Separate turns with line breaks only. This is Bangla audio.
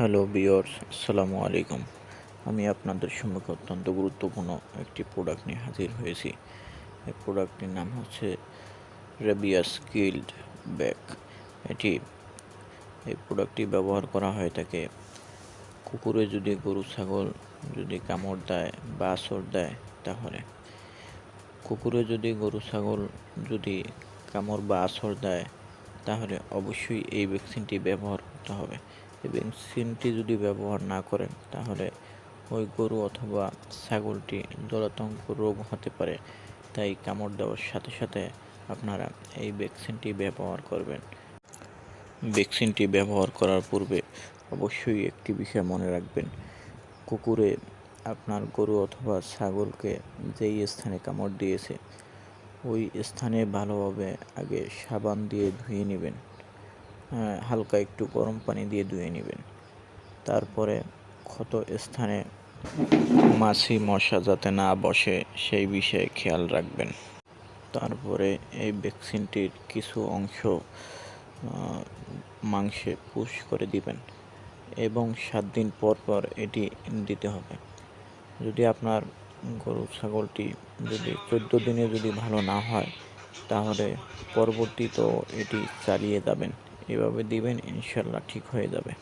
হ্যালো বিয়র্স আসসালামু আলাইকুম। আমি আপনাদের সম্মুখে অত্যন্ত গুরুত্বপূর্ণ একটি প্রোডাক্ট নিয়ে হাজির হয়েছি। এই প্রোডাক্টটির নাম হচ্ছে রেবিয়াস কিল্ড ব্যাগ এটি, এই প্রোডাক্টটি ব্যবহার করা হয়ে থাকে কুকুরে যদি গরু, ছাগল যদি কামড় দেয় বা আসর দেয় তাহলে। কুকুরে যদি গরু, ছাগল যদি কামড় বা আসর দেয় তাহলে অবশ্যই এই ভ্যাকসিনটি ব্যবহার করতে হবে। এই ভ্যাকসিনটি যদি ব্যবহার না করেন, তাহলে ওই গরু অথবা ছাগলটি জলাতঙ্ক রোগ হতে পারে। তাই কামড় দেওয়ার সাথে সাথে আপনারা এই ভ্যাকসিনটি ব্যবহার করবেন। ভ্যাকসিনটি ব্যবহার করার পূর্বে অবশ্যই একটি বিষয় মনে রাখবেন। কুকুরে আপনার গরু অথবা ছাগলকে যেই স্থানে কামড় দিয়েছে, ওই স্থানে ভালোভাবে আগে সাবান দিয়ে ধুয়ে নেবেন। হালকা একটু গরম পানি দিয়ে ধুয়ে নেবেন। তারপরে ক্ষত স্থানে মাছি, মশা যাতে না বসে, সেই বিষয়ে খেয়াল রাখবেন। তারপরে এই ভ্যাকসিনটির কিছু অংশ মাংসে পুশ করে দিবেন এবং সাত দিন পর পর এটি দিতে হবে। যদি আপনার গরু, ছাগলটি যদি চোদ্দ দিনে যদি ভালো না হয়, তাহলে পরবর্তী তো এটি চালিয়ে যাবেন। এভাবে দিবেন ইনশাল্লাহ ঠিক হয়ে যাবে।